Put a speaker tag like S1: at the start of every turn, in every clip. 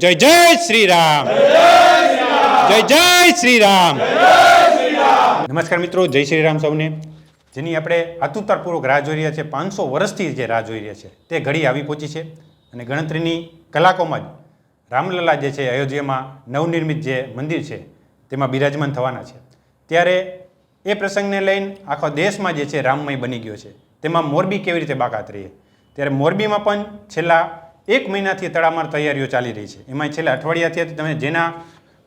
S1: જય જય શ્રી રામ જય જય શ્રી રામ નમસ્કાર મિત્રો, જય શ્રી રામ સૌને. જેની આપણે આતુરતાપૂર્વક રાહ જોઈ રહ્યા છે, પાંચસો વર્ષથી જે રાહ જોઈ રહ્યા છે, તે ઘડી આવી પહોંચી છે. અને ગણતરીની કલાકોમાં જ રામલલા જે છે, અયોધ્યામાં નવનિર્મિત જે મંદિર છે, તેમાં બિરાજમાન થવાના છે. ત્યારે એ પ્રસંગને લઈને આખો દેશમાં જે છે, રામમય બની ગયો છે. તેમાં મોરબી કેવી રીતે બાકાત રહી? ત્યારે મોરબીમાં પણ છેલ્લા એક મહિનાથી તડામાર તૈયારીઓ ચાલી રહી છે. એમાં છેલ્લા અઠવાડિયાથી તમે જેના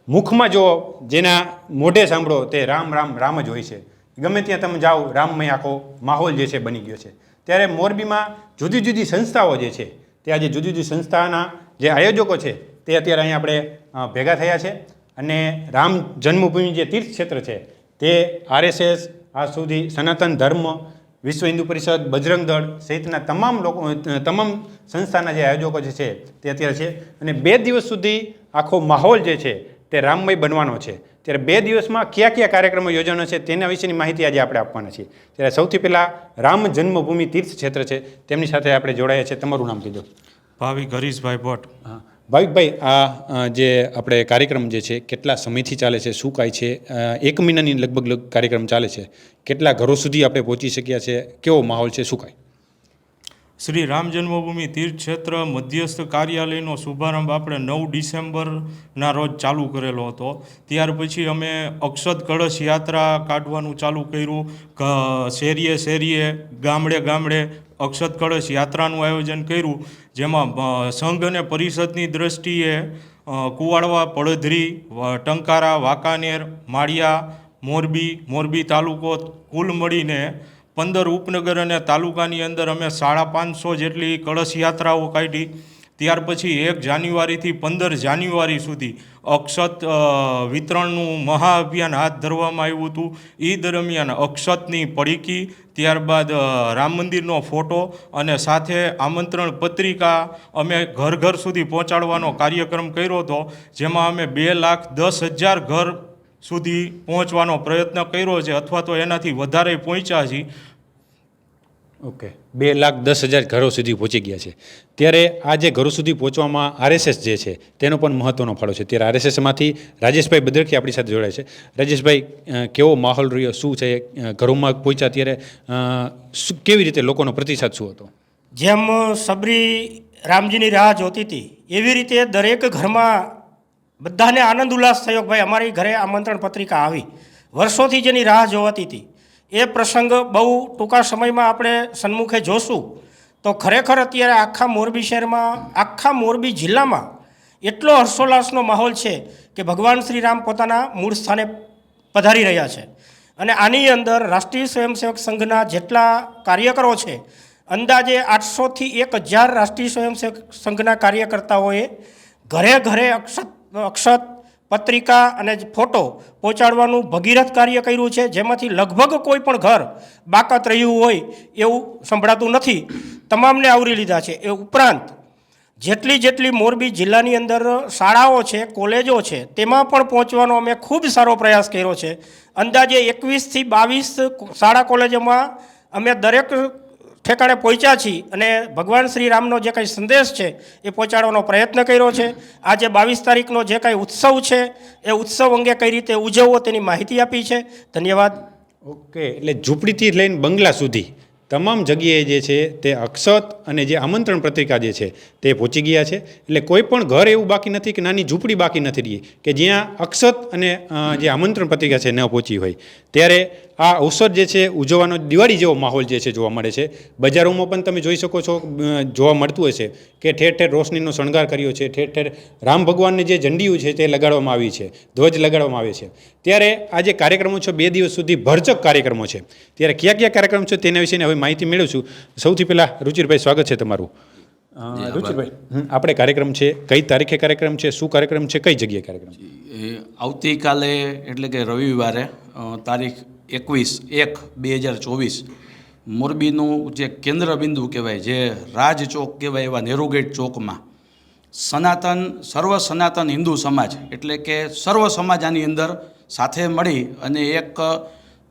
S1: મુખમાં જો જેના મોઢે સાંભળો, તે રામ રામ રામ જ હોય છે. ગમે ત્યાં તમે જાઓ, રામમય આખો માહોલ જે છે બની ગયો છે. ત્યારે મોરબીમાં જુદી જુદી સંસ્થાઓ જે છે, તે આજે જુદી જુદી સંસ્થાના જે આયોજકો છે, તે અત્યારે અહીંયા આપણે ભેગા થયા છે. અને રામ જન્મભૂમિ જે તીર્થ ક્ષેત્ર છે, તે આરએસએસ આ સુધી સનાતન ધર્મ વિશ્વ હિન્દુ પરિષદ બજરંગ દળ સહિતના તમામ લોકો તમામ સંસ્થાના જે આયોજકો જે છે તે અત્યારે છે. અને બે દિવસ સુધી આખો માહોલ જે છે તે રામમય બનવાનો છે. ત્યારે બે દિવસમાં કયા કયા કાર્યક્રમો યોજવાનો છે તેના વિશેની માહિતી આજે આપણે આપવાના છીએ. ત્યારે સૌથી પહેલાં રામ જન્મભૂમિ તીર્થ ક્ષેત્ર છે. તેમની સાથે આપણે જોડાયા છે તમારું નામ કીધું.
S2: ભાવિક હરીશભાઈ ભટ્ટ.
S1: હા. ભાવિકભાઈ, આ જે આપણે કાર્યક્રમ જે છે, કેટલા સમયથી ચાલે છે, શું કાંઈ છે એક મહિનાની લગભગ લગ, કાર્યક્રમ ચાલે છે. કેટલા ઘરો સુધી આપણે પહોંચી શક્યા છે, કેવો માહોલ છે, શું કાંઈ
S2: શ્રી રામ જન્મભૂમિ તીર્થક્ષેત્ર મધ્યસ્થ કાર્યાલયનો શુભારંભ આપણે નવ ડિસેમ્બરના રોજ ચાલુ કરેલો હતો. ત્યાર પછી અમે અક્ષત કળશ યાત્રા કાઢવાનું ચાલુ કર્યું. શેરીએ શેરીએ, ગામડે ગામડે અક્ષત કળશ યાત્રાનું આયોજન કર્યું. જેમાં સંઘ અને પરિષદની દ્રષ્ટિએ કુવાડવા, પડધરી ટંકારા, વાંકાનેર, માળિયા, મોરબી મોરબી તાલુકો કુલ મળીને પંદર ઉપનગર અને તાલુકાની અંદર અમે સાડા પાંચસો જેટલી કળશ યાત્રાઓ કાઢી. ત્યાર પછી એક જાન્યુઆરીથી પંદર જાન્યુઆરી સુધી અક્ષત વિતરણનું મહાઅભિયાન હાથ ધરવામાં આવ્યું હતું. એ દરમિયાન અક્ષતની પડીકી, ત્યારબાદ રામ મંદિરનો ફોટો અને સાથે આમંત્રણ પત્રિકા અમે ઘર ઘર સુધી પહોંચાડવાનો કાર્યક્રમ કર્યો હતો, જેમાં અમે બે લાખ દસ હજાર ઘર સુધી પહોંચવાનો પ્રયત્ન કર્યો છે, અથવા તો એનાથી વધારે પહોંચ્યા છીએ.
S1: ઓકે. બે લાખ દસ હજાર ઘરો સુધી પહોંચી ગયા છે. ત્યારે આ જે ઘરો સુધી પહોંચવામાં આરએસએસ જે છે તેનો પણ મહત્ત્વનો ફાળો છે. ત્યારે આરએસએસમાંથી રાજેશભાઈ બદરકી આપણી સાથે જોડાય છે. રાજેશભાઈ કેવો માહોલ રહ્યો? શું છે? ઘરોમાં પહોંચ્યા ત્યારે કેવી રીતે લોકોનો પ્રતિસાદ શું હતો?
S3: જેમ સબરી રામજીની રાહ જોતી હતી એવી રીતે દરેક ઘરમાં બધાને આનંદ ઉલ્લાસ થયો કે ભાઈ અમારી ઘરે આમંત્રણ પત્રિકા આવી. વર્ષોથી જેની રાહ જોવાતી હતી. એ પ્રસંગ બહુ ટૂંકા સમયમાં આપણે સન્મુખે જોશું. તો ખરેખર અત્યારે આખા મોરબી શહેરમાં, આખા મોરબી જિલ્લામાં એટલો હર્ષોલ્લાસનો માહોલ છે કે ભગવાન શ્રી રામ પોતાના મૂળ સ્થાને પધારી રહ્યા છે. અને આની અંદર રાષ્ટ્રીય સ્વયંસેવક સંઘના જેટલા કાર્યકરો છે, અંદાજે આઠસોથી એક હજાર રાષ્ટ્રીય સ્વયંસેવક સંઘના કાર્યકર્તાઓએ ઘરે ઘરે અક્ષત અક્ષત પત્રિકા અને ફોટો પહોંચાડવાનું ભગીરથ કાર્ય કર્યું છે, જેમાંથી લગભગ કોઈ પણ ઘર બાકાત રહ્યું હોય એવું સંભળાતું નથી. તમામને આવરી લીધા છે. એ ઉપરાંત જેટલી જેટલી મોરબી જિલ્લાની અંદર શાળાઓ છે, કોલેજો છે, તેમાં પણ પહોંચવાનો અમે ખૂબ સારો પ્રયાસ કર્યો છે. અંદાજે એકવીસથી બાવીસ શાળા કોલેજોમાં અમે દરેક ઠેકાણે પહોંચ્યા છીએ અને ભગવાન શ્રી રામનો જે કંઈ સંદેશ છે એ પહોંચાડવાનો પ્રયત્ન કર્યો છે. આજે બાવીસ તારીખનો જે કંઈ ઉત્સવ છે, એ ઉત્સવ અંગે કઈ રીતે ઉજવવો તેની માહિતી આપી છે. ધન્યવાદ.
S1: ઓકે, એટલે ઝૂંપડીથી લઈને બંગલા સુધી તમામ જગ્યાએ જે છે તે અક્ષત અને જે આમંત્રણ પત્રિકા જે છે તે પહોંચી ગયા છે. એટલે કોઈ પણ ઘર એવું બાકી નથી કે નાની ઝૂંપડી બાકી નથી રહી, કે જ્યાં અક્ષત અને જે આમંત્રણ પત્રિકા છે ન પહોંચી હોય. ત્યારે આ અવસર જે છે ઉજવવાનો દિવાળી જેવો માહોલ જે છે જોવા મળે છે. બજારોમાં પણ તમે જોઈ શકો છો જોવા મળતું હશે કે ઠેર ઠેર રોશનીનો શણગાર કર્યો છે ઠેર ઠેર રામ ભગવાનની જે ઝંડીઓ છે તે લગાડવામાં આવી છે ધ્વજ લગાડવામાં આવે છે. ત્યારે આ જે કાર્યક્રમો છે બે દિવસ સુધી ભરચક કાર્યક્રમો છે. ત્યારે કયા કયા કાર્યક્રમ છે તેના વિશેની હવે માહિતી મેળવશું. સૌથી પહેલાં રુચિરભાઈ સ્વાગત છે તમારું. હમ, આપણે કાર્યક્રમ છે કઈ તારીખે કાર્યક્રમ છે શું કાર્યક્રમ છે કઈ જગ્યાએ કાર્યક્રમ? છે
S4: આવતીકાલે એટલે કે રવિવારે તારીખ એકવીસ એક બે હજાર ચોવીસ મોરબીનું જે કેન્દ્ર બિંદુ કહેવાય, જે રાજ ચોક કહેવાય એવા નેરુ ગેટ ચોકમાં, સનાતન, સર્વ સનાતન હિન્દુ સમાજ એટલે કે સર્વ સમાજ આની અંદર સાથે મળી અને એક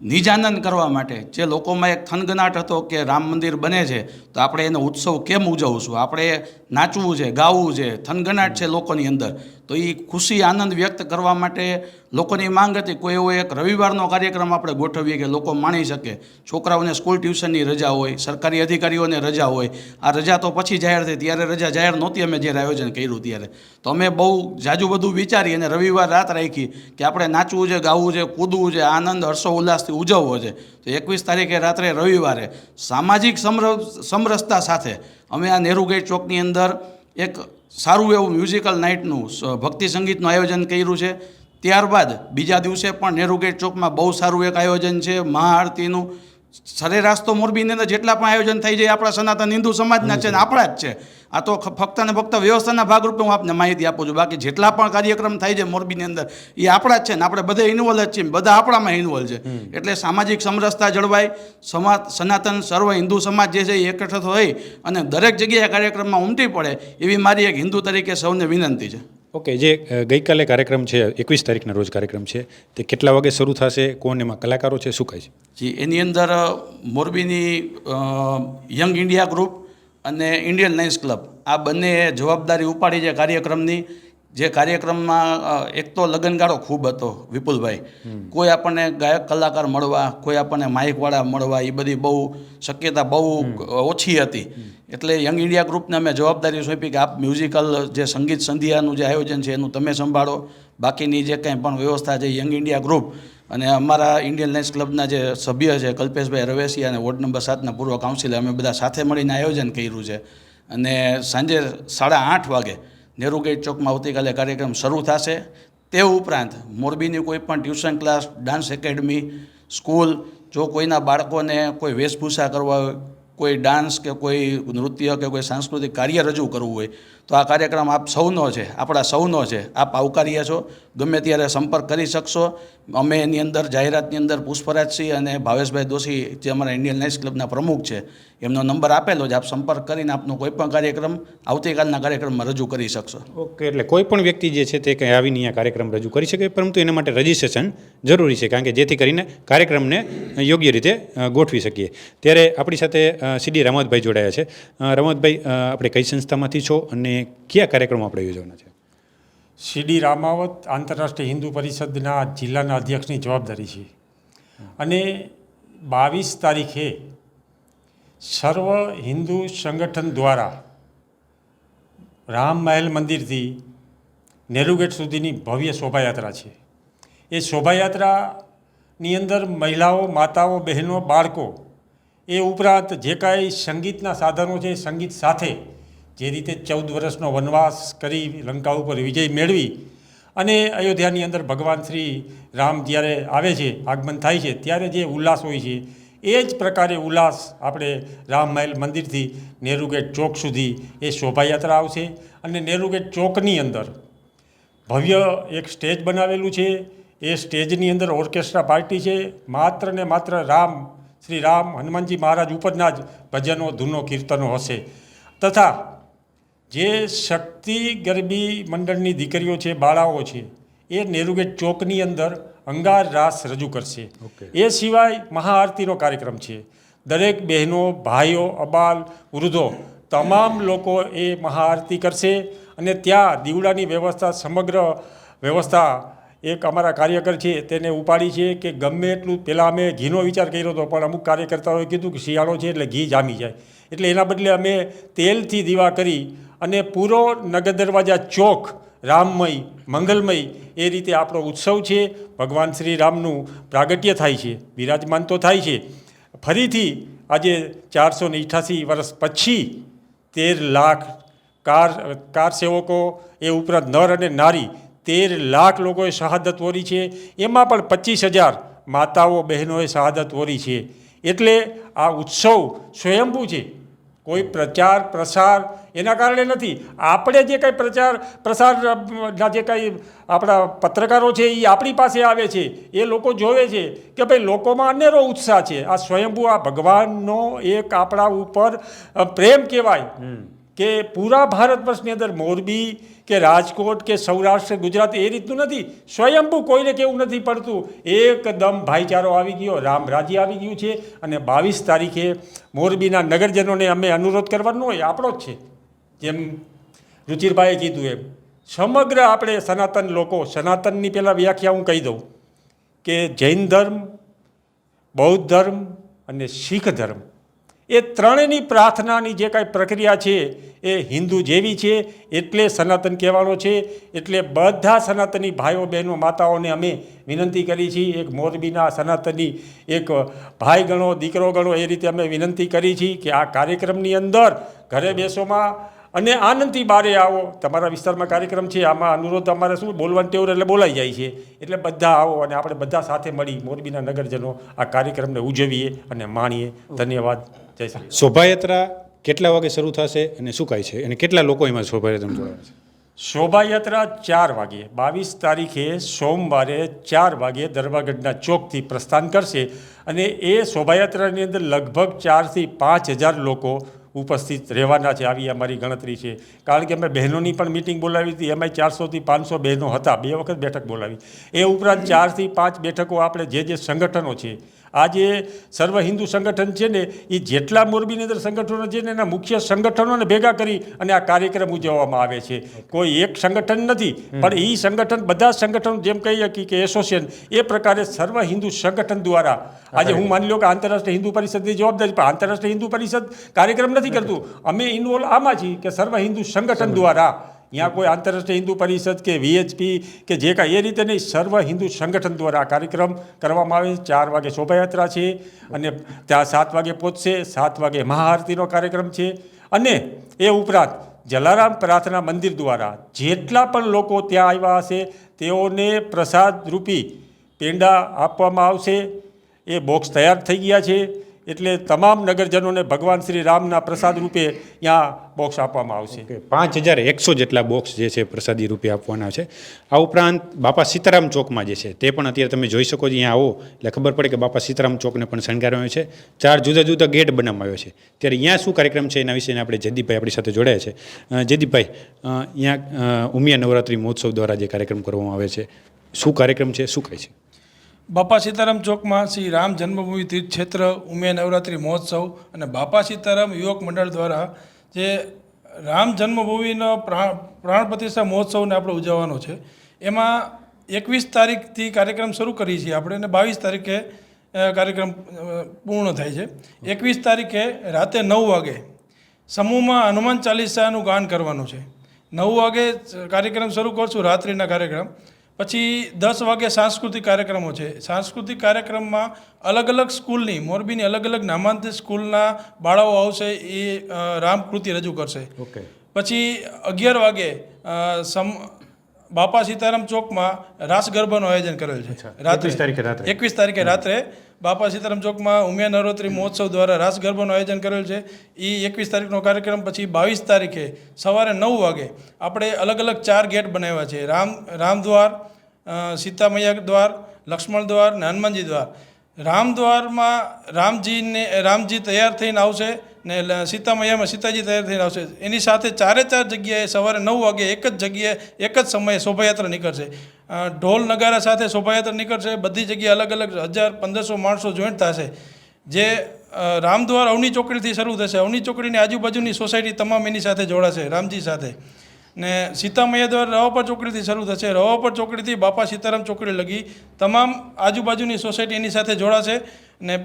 S4: નિજાનંદ કરવા માટે જે લોકોમાં એક થનગનાટ હતો કે રામ મંદિર બને છે, તો આપણે એનો ઉત્સવ કેમ ઉજવશું? આપણે નાચવું છે, ગાવું છે, થનગનાટ છે લોકોની અંદર. તો એ ખુશી, આનંદ વ્યક્ત કરવા માટે લોકોની માંગ હતી. કોઈ એવો એક રવિવારનો કાર્યક્રમ આપણે ગોઠવીએ કે લોકો માણી શકે. છોકરાઓને સ્કૂલ ટ્યુશનની રજા હોય, સરકારી અધિકારીઓને રજા હોય. આ રજા તો પછી જાહેર થઈ. ત્યારે રજા જાહેર નહોતી અમે જ્યારે આયોજન કર્યું ત્યારે. તો અમે બહુ જાજુ બધું વિચારી અને રવિવાર રાત રાખી કે આપણે નાચવું છે, ગાવું છે, કૂદવું છે, આનંદ, હર્ષો, ઉલ્લાસથી ઉજવવો છે. તો એકવીસ તારીખે રાત્રે રવિવારે સામાજિક સમર, સમરસતા સાથે અમે આ નેહરુ ગેટ ચોકની અંદર એક સારું એવું મ્યુઝિકલ નાઇટનું ભક્તિ સંગીતનું આયોજન કર્યું છે. ત્યારબાદ બીજા દિવસે પણ નેહરુ ગેટ ચોકમાં બહુ સારું એક આયોજન છે, મહાઆરતીનું. સરેરાશ તો મોરબીની અંદર જેટલા પણ આયોજન થઈ જાય આપણા સનાતન હિન્દુ સમાજના છે ને આપણા જ છે. આ તો ફક્ત ને ફક્ત વ્યવસ્થાના ભાગરૂપે હું આપને માહિતી આપું છું. બાકી જેટલા પણ કાર્યક્રમ થાય છે મોરબીની અંદર એ આપણા જ છે ને આપણે બધા ઇન્વોલ્વ જ છીએ બધા આપણામાં ઇન્વોલ્વ છે. એટલે સામાજિક સમરસતા જળવાય સમાજ સનાતન સર્વ હિન્દુ સમાજ જે છે એ એકઠો હોય અને દરેક જગ્યાએ કાર્યક્રમમાં ઉમટી પડે એવી મારી એક હિન્દુ તરીકે સૌને વિનંતી છે.
S1: ઓકે, જે ગઈકાલે કાર્યક્રમ છે, એકવીસ તારીખના રોજ કાર્યક્રમ છે, તે કેટલા વાગે શરૂ થશે, કોણ એમાં કલાકારો છે, શું કહે છે?
S4: જી, એની અંદર મોરબીની યંગ ઇન્ડિયા ગ્રુપ અને ઇન્ડિયન લાયન્સ ક્લબ, આ બંને જવાબદારી ઉપાડી છે કાર્યક્રમની. જે કાર્યક્રમમાં એક તો લગનગાળો ખૂબ હતો વિપુલભાઈ. કોઈ આપણને ગાયક કલાકાર મળવા, કોઈ આપણને માઇકવાળા મળવા એ બધી બહુ શક્યતા બહુ ઓછી હતી. એટલે યંગ ઇન્ડિયા ગ્રુપને અમે જવાબદારી સોંપી કે આપ મ્યુઝિકલ જે સંગીત સંધ્યાનું જે આયોજન છે એનું તમે સંભાળો. બાકીની જે કંઈ પણ વ્યવસ્થા છે યંગ ઇન્ડિયા ગ્રુપ અને અમારા ઇન્ડિયન લાયન્સ ક્લબના જે સભ્ય છે કલ્પેશભાઈ રવેસિયા અને વોર્ડ નંબર સાતના પૂર્વ કાઉન્સિલે અમે બધા સાથે મળીને આયોજન કર્યું છે. અને સાંજે સાડા આઠ વાગે નેહરુ ગેટ ચોકમાં આવતીકાલે કાર્યક્રમ શરૂ થશે. તે ઉપરાંત મોરબીની કોઈ પણ tuition class, dance academy, school, જો કોઈના બાળકોને કોઈ વેશભૂષા કરવા હોય, કોઈ ડાન્સ કે કોઈ નૃત્ય કે કોઈ સાંસ્કૃતિક કાર્ય રજૂ કરવું હોય તો આ કાર્યક્રમ આપ સૌનો છે, આપણા સૌનો છે. આપ આવકાર્ય છો, ગમે ત્યારે સંપર્ક કરી શકશો. અમે એની અંદર જાહેરાતની અંદર પુષ્પરાજસિંહ અને ભાવેશભાઈ દોશી, જે અમારા ઇન્ડિયન લાઇન્સ ક્લબના પ્રમુખ છે, એમનો નંબર આપેલો છે. આપ સંપર્ક કરીને આપનો કોઈ પણ કાર્યક્રમ આવતીકાલના કાર્યક્રમમાં રજૂ કરી શકશો.
S1: ઓકે, એટલે કોઈ પણ વ્યક્તિ જે છે તે કંઈ આવીને અહીંયા કાર્યક્રમ રજૂ કરી શકે, પરંતુ એના માટે રજિસ્ટ્રેશન જરૂરી છે, કારણ કે જેથી કરીને કાર્યક્રમને યોગ્ય રીતે ગોઠવી શકીએ. ત્યારે આપણી સાથે સીડી રમતભાઈ જોડાયા છે. રમતભાઈ આપણે કઈ સંસ્થામાંથી છો અને કયા કાર્યક્રમો આપણે યોજવાના છે?
S5: સીડી રામાવત આંતરરાષ્ટ્રીય હિન્દુ પરિષદના જિલ્લાના અધ્યક્ષની જવાબદારી છે. અને બાવીસ તારીખે સર્વ હિન્દુ સંગઠન દ્વારા રામ મહેલ મંદિરથી નેહરુ ગેટ સુધીની ભવ્ય શોભાયાત્રા છે. એ શોભાયાત્રાની અંદર મહિલાઓ, માતાઓ, બહેનો, બાળકો એ ઉપરાંત જે કાંઈ સંગીતના સાધનો છે, સંગીત સાથે જે રીતે ચૌદ વર્ષનો વનવાસ કરી લંકા ઉપર વિજય મેળવી અને અયોધ્યાની અંદર ભગવાન શ્રી રામ જ્યારે આવે છે, આગમન થાય છે, ત્યારે જે ઉલ્લાસ હોય છે, એ જ પ્રકારે ઉલ્લાસ આપણે રામ મહેલ મંદિરથી નેહરુ ગેટ ચોક સુધી એ શોભાયાત્રા આવશે અને નેહરુ ગેટ ચોકની અંદર ભવ્ય એક સ્ટેજ બનાવેલું છે. એ સ્ટેજની અંદર ઓર્કેસ્ટ્રા પાર્ટી છે. માત્ર ને માત્ર રામ, શ્રી રામ હનુમાનજી મહારાજ ઉપરના જ ભજનો, ધૂનો, કીર્તનો હશે તથા જે શક્તિ ગરબી મંડળની દીકરીઓ છે બાળાઓ છે એ નેરુગેટ ચોકની અંદર અંગાર રાસ રજૂ કરશે. એ સિવાય મહાઆરતીનો કાર્યક્રમ છે. દરેક બહેનો ભાઈઓ અબાલ વૃદ્ધો તમામ લોકો એ મહાઆરતી કરશે અને ત્યાં દીવડાની વ્યવસ્થા સમગ્ર વ્યવસ્થા એક અમારા કાર્યકર છે તેને ઉપાડી છે કે ગમે એટલું પહેલાં અમે ઘીનો વિચાર કર્યો હતો પણ અમુક કાર્યકર્તાઓએ કીધું કે શિયાળો છે એટલે ઘી જામી જાય. એટલે એના બદલે અમે તેલથી દીવા કરી અને પૂરો નગર દરવાજા ચોક રામમય, મંગલમય એ રીતે આપણો ઉત્સવ છે. ભગવાન શ્રી રામનું પ્રાગટ્ય થાય છે, બિરાજમાન તો થાય છે. ફરીથી આજે ચારસો ને વર્ષ પછી તેર લાખ કાર કાર સેવકો એ ઉપરાંત નર અને નારી તેર લાખ લોકોએ શહાદત વરી છે. એમાં પણ પચીસ હજાર માતાઓ, બહેનોએ શહાદત વરી છે. એટલે આ ઉત્સવ સ્વયંભૂ છે. કોઈ પ્રચાર, પ્રસાર એના કારણે નથી. આપણે જે કંઈ પ્રચાર પ્રસારના જે કંઈ આપણા પત્રકારો છે એ આપણી પાસે આવે છે. એ લોકો જોવે છે કે ભાઈ લોકોમાં અનેરો ઉત્સાહ છે. આ સ્વયંભૂ આ ભગવાનનો એક આપણા ઉપર પ્રેમ કહેવાય. કે પૂરા ભારત વર્ષની અંદર મોરબી કે રાજકોટ કે સૌરાષ્ટ્ર, ગુજરાત એ રીતનું નથી. સ્વયંભૂ કોઈને કેવું નથી પડતું. એકદમ ભાઈચારો આવી ગયો રામ રાજી આવી ગયું છે અને બાવીસ તારીખે મોરબીના નગરજનોને અમે અનુરોધ કરવાનો હોય, આપણો જ છે. જેમ રુચિરભાઈએ કીધું એમ. સમગ્ર આપણે સનાતન લોકો, સનાતનની પહેલાં વ્યાખ્યા હું કહી દઉં કે જૈન ધર્મ, બૌદ્ધ ધર્મ અને શીખ ધર્મ એ ત્રણેયની પ્રાર્થનાની જે કાંઈ પ્રક્રિયા છે એ હિન્દુ જેવી છે, એટલે સનાતન કહેવાનો છે, એટલે બધા સનાતની ભાઈઓ બહેનો માતાઓને અમે વિનંતી કરી છીએ, એક મોરબીના સનાતની એક ભાઈ ગણો દીકરો ગણો એ રીતે અમે વિનંતી કરી છીએ કે આ કાર્યક્રમની અંદર ઘરે બેસોમાં અને આનંદથી બારે આવો. તમારા વિસ્તારમાં કાર્યક્રમ છે, આમાં અનુરોધ અમારે શું? બોલવાનું ટેવર એટલે બોલાઈ જાય છે. એટલે બધા આવો અને આપણે બધા સાથે મળી મોરબીના નગરજનો આ કાર્યક્રમને ઉજવીએ અને માણીએ. ધન્યવાદ. જય શ્રી
S1: શોભાયાત્રા કેટલા વાગે શરૂ થશે અને શું કાંઈ છે? અને કેટલા લોકો એમાં શોભાયાત્રા જોડાયા છે?
S5: શોભાયાત્રા ચાર વાગે બાવીસ તારીખે સોમવારે ચાર વાગે દરબારગઢના ચોકથી પ્રસ્થાન કરશે અને એ શોભાયાત્રાની અંદર લગભગ ચારથી પાંચ હજાર લોકો ઉપસ્થિત રહેવાના છે. આવી અમારી ગણતરી છે. કારણ કે અમે બહેનોની પણ મિટિંગ બોલાવી હતી. એમાંય ચારસોથી પાંચસો બહેનો હતા. બે વખત બેઠક બોલાવી. એ ઉપરાંત ચારથી પાંચ બેઠકો આપણે જે જે સંગઠનો છે આ જે સર્વ હિન્દુ સંગઠન છે ને એ જેટલા મોરબીની અંદર સંગઠનો છે ને એના મુખ્ય સંગઠનોને ભેગા કરી અને આ કાર્યક્રમ ઉજવવામાં આવે છે. કોઈ એક સંગઠન નથી પણ એ સંગઠન બધા સંગઠનો જેમ કહી શકીએ કે એસોસિએશન એ પ્રકારે સર્વ હિન્દુ સંગઠન દ્વારા આજે હું માની લો કે આંતરરાષ્ટ્રીય હિન્દુ પરિષદની જવાબદારી પણ આંતરરાષ્ટ્રીય હિન્દુ પરિષદ કાર્યક્રમ નથી કરતું. અમે ઇન્વોલ્વ આમાં છીએ કે સર્વ હિન્દુ સંગઠન. દ્વારા અહીંયા કોઈ આંતરરાષ્ટ્રીય હિન્દુ પરિષદ કે વીએચપી કે જે કાંઈ, એ રીતે નહીં, સર્વ હિન્દુ સંગઠન દ્વારા આ કાર્યક્રમ કરવામાં આવે છે. ચાર વાગે શોભાયાત્રા છે અને ત્યાં સાત વાગે પહોંચશે સાત વાગે મહાઆરતીનો કાર્યક્રમ છે. અને એ ઉપરાંત જલારામ પ્રાર્થના મંદિર દ્વારા જેટલા પણ લોકો ત્યાં આવ્યા હશે, તેઓને પ્રસાદ રૂપી પેંડા આપવામાં આવશે. એ બોક્સ તૈયાર થઈ ગયા છે. એટલે તમામ નગરજનોને ભગવાન શ્રી રામના પ્રસાદ રૂપે ત્યાં બોક્સ આપવામાં આવશે.
S1: પાંચ હજાર એકસો જેટલા બોક્સ જે છે પ્રસાદી રૂપે આપવાના છે. આ ઉપરાંત બાપા સીતારામ ચોકમાં જે છે તે પણ અત્યારે તમે જોઈ શકો છો અહીંયા આવો. એટલે ખબર પડે કે બાપા સીતારામ ચોકને પણ શણગારવામાં આવ્યો છે. ચાર જુદા જુદા ગેટ બનાવવામાં આવ્યો છે. ત્યારે અહીંયા શું કાર્યક્રમ છે એના વિશે આપણે જયદીપભાઈ આપણી સાથે જોડાયા છે. જયદીપભાઈ અહીંયા ઉમિયા નવરાત્રિ મહોત્સવ દ્વારા જે કાર્યક્રમ કરવામાં આવે છે શું કાર્યક્રમ છે શું કહે છે?
S6: બાપા સીતારામ ચોકમાં શ્રી રામ જન્મભૂમિ તીર્થ ક્ષેત્ર ઉમિયા નવરાત્રિ મહોત્સવ અને બાપા સીતારામ યુવક મંડળ દ્વારા જે રામ જન્મભૂમિનો પ્રાણ પ્રાણ પ્રતિષ્ઠા મહોત્સવને આપણે ઉજવવાનો છે, એમાં એકવીસ તારીખથી કાર્યક્રમ શરૂ કરીએ છીએ આપણે અને બાવીસ તારીખે કાર્યક્રમ પૂર્ણ થાય છે. એકવીસ તારીખે રાતે નવ વાગે સમૂહમાં હનુમાન ચાલીસાનું ગાન કરવાનું છે. નવ વાગે કાર્યક્રમ શરૂ કરશું, રાત્રિના કાર્યક્રમ. પછી દસ વાગે સાંસ્કૃતિક કાર્યક્રમો છે. સાંસ્કૃતિક કાર્યક્રમમાં અલગ અલગ સ્કૂલની મોરબીની અલગ અલગ નામાંતરિત સ્કૂલના બાળાઓ આવશે એ રામકૃતિ રજૂ કરશે.
S1: ઓકે.
S6: પછી અગિયાર વાગે સમ બાપા સીતારામ ચોકમાં રાસ ગરબાનું આયોજન કરેલ છે.
S1: 21 તારીખે રાત્રે.
S6: એકવીસ તારીખે રાત્રે બાપા સીતારામ ચોકમાં ઉમિયા નવરાત્રિ મહોત્સવ દ્વારા રાસ ગરબાનું આયોજન કરેલ છે. એ એકવીસ તારીખનો કાર્યક્રમ પછી બાવીસ તારીખે સવારે નવ વાગે આપણે અલગ અલગ ચાર ગેટ બનાવ્યા છે. રામ રામદ્વાર સીતામૈયા દ્વાર લક્ષ્મણ દ્વાર ને હનુમાનજી દ્વાર. રામદ્વારમાં રામજીને રામજી તૈયાર થઈને આવશે. ને સીતા સીતામૈયામાં સીતાજી તૈયાર થઈને આવશે. એની સાથે ચારે ચાર જગ્યાએ સવારે નવ વાગે એક જ જગ્યાએ એક જ સમયે શોભાયાત્રા નીકળશે. ઢોલ નગારા સાથે શોભાયાત્રા નીકળશે. બધી જગ્યાએ અલગ અલગ હજાર પંદરસો માણસો જોઈન્ટ થશે. જે રામદ્વાર અવની ચોકડીથી શરૂ થશે. અવની ચોકડીની આજુબાજુની સોસાયટી તમામ એની સાથે જોડાશે, રામજી સાથે. ને સીતામૈયા દ્વારા રવાપર ચોકડીથી શરૂ થશે. રવાપર ચોકડીથી બાપા સીતારામ ચોકડી લગી તમામ આજુબાજુની સોસાયટી એની સાથે જોડાશે ને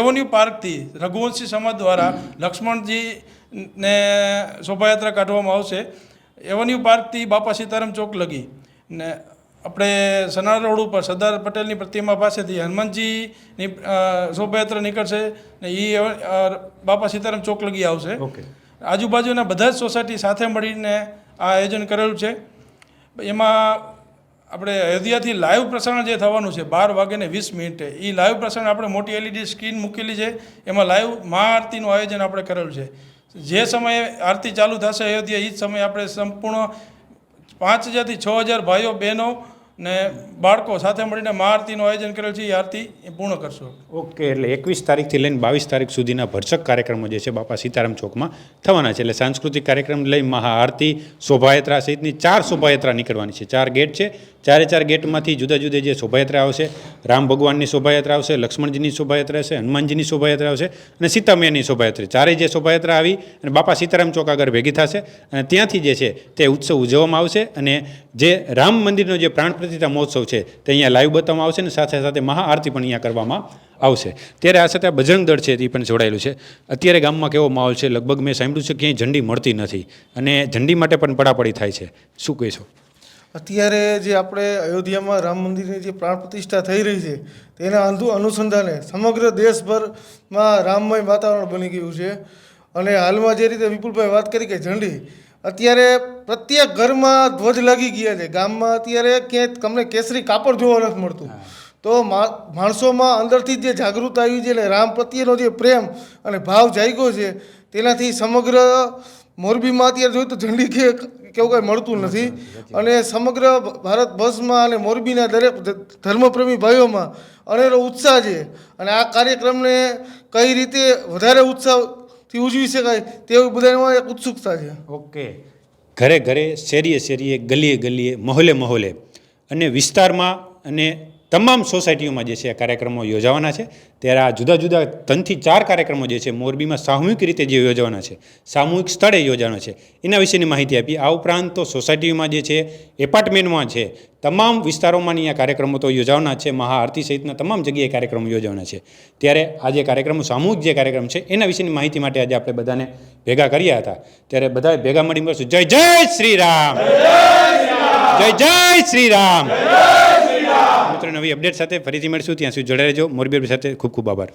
S6: એવોન્યુ પાર્કથી રઘુવંશી સમાજ દ્વારા લક્ષ્મણજી ને શોભાયાત્રા કાઢવામાં આવશે. એવન્યુ પાર્કથી બાપા સીતારામ ચોક લગી ને આપણે સનાર રોડ ઉપર સરદાર પટેલની પ્રતિમા પાસેથી હનુમાનજીની શોભાયાત્રા નીકળશે ને એ બાપા સીતારામ ચોક લગી આવશે.
S1: ઓકે.
S6: આજુબાજુના બધા જ સોસાયટી સાથે મળીને આ આયોજન કરેલું છે. એમાં આપણે અયોધ્યાથી લાઈવ પ્રસારણ જે થવાનું છે, બાર વાગ્યાને વીસ મિનિટે એ લાઈવ પ્રસારણ આપણે મોટી એલઈડી સ્ક્રીન મૂકેલી છે. એમાં લાઈવ મહાઆરતીનું આયોજન આપણે કરેલું છે. જે સમયે આરતી ચાલુ થશે અયોધ્યા એ જ સમયે આપણે સંપૂર્ણ પાંચ હજારથી છ હજાર ભાઈઓ બહેનો ને બાળકો સાથે મળીને મહાઆરતીનું આયોજન કરેલ છે, એ આરતી એ પૂર્ણ કરશું.
S1: ઓકે, એટલે એકવીસ તારીખથી લઈને બાવીસ તારીખ સુધીના ભરચક કાર્યક્રમો જે છે બાપા સીતારામ ચોકમાં થવાના છે. એટલે સાંસ્કૃતિક કાર્યક્રમ લઈ મહાઆરતી શોભાયાત્રા સહિતની ચાર શોભાયાત્રા નીકળવાની છે. ચાર ગેટ છે. ચારે ચાર ગેટમાંથી જુદા જુદા જે શોભાયાત્રા આવશે, રામ ભગવાનની શોભાયાત્રા આવશે, લક્ષ્મણજીની શોભાયાત્રા આવશે, હનુમાનજીની શોભાયાત્રા આવશે અને સીતામૈયાની શોભાયાત્રા. ચારે જે શોભાયાત્રા આવી અને બાપા સીતારામ ચોક આગળ ભેગી થશે અને ત્યાંથી જે છે તે ઉત્સવ ઉજવવામાં આવશે અને જે રામ મંદિરનો જે પ્રાણ પ્રતિષ્ઠા મહોત્સવ છે, તે અહીંયા લાઈવ બતાવવામાં આવશે અને સાથે સાથે મહાઆરતી પણ અહીંયા કરવામાં આવશે. ત્યારે આ સાથે બજરંગ દળ છે એ પણ જોડાયેલું છે. અત્યારે ગામમાં કેવો માહોલ છે, લગભગ મેં સાંભળ્યું છે ક્યાંય ઝંડી મળતી નથી અને ઝંડી માટે પણ પડાપડી થાય છે. શું કહેશો?
S7: અત્યારે જે આપણે અયોધ્યામાં રામ મંદિરની જે પ્રાણ પ્રતિષ્ઠા થઈ રહી છે, તેના અનુસંધાને સમગ્ર દેશભરમાં રામમય વાતાવરણ બની ગયું છે. અને હાલમાં જે રીતે વિપુલભાઈ વાત કરી કે ઝંડી અત્યારે પ્રત્યેક ઘરમાં ધ્વજ લાગી ગયા છે. ગામમાં અત્યારે ક્યાંય તમને કેસરી કાપડ જોવા નથી મળતું. તો મા- માણસોમાં અંદરથી જે જાગૃત આવી છે એટલે રામ પ્રત્યેનો જે પ્રેમ અને ભાવ જાગ્યો છે તેનાથી સમગ્ર મોરબીમાં અત્યારે જોઈએ તો ઝંડી કે કેવું કાંઈ મળતું નથી. અને સમગ્ર ભારત બસમાં અને મોરબીના દરેક ધર્મપ્રેમી ભાઈઓમાં અનેરો ઉત્સાહ છે. અને આ કાર્યક્રમને કઈ રીતે વધારે ઉત્સાહથી ઉજવી શકાય તેવી બધામાં એક ઉત્સુકતા છે
S1: ઓકે ઘરે ઘરે શેરીએ શેરીએ ગલીએ ગલીએ મહોલે મહોલે અને વિસ્તારમાં અને તમામ સોસાયટીઓમાં જે છે આ કાર્યક્રમો યોજાવાના છે. ત્યારે આ જુદા જુદા ત્રણથી ચાર કાર્યક્રમો જે છે મોરબીમાં સામૂહિક રીતે જે યોજવાના છે, સામૂહિક સ્થળે યોજવાના છે, એના વિશેની માહિતી આપી. આ ઉપરાંત તો સોસાયટીમાં જે છે, એપાર્ટમેન્ટમાં છે, તમામ વિસ્તારોમાં આ કાર્યક્રમો તો યોજાવાના છે. મહાઆરતી સહિતના તમામ જગ્યાએ કાર્યક્રમો યોજવાના છે. ત્યારે આ જે કાર્યક્રમો, સામૂહિક જે કાર્યક્રમ છે, એના વિશેની માહિતી માટે આજે આપણે બધાને ભેગા કર્યા હતા. ત્યારે બધાએ ભેગા મળી મળશું જય જય શ્રી રામ! જય જય શ્રી રામ! મિત્રો, નવી અપડેટ સાથે ફરીથી મળીશું. ત્યાં સુધી જોડાઈ રહેજો. મોરબી સાથે ખૂબ ખૂબ આભાર.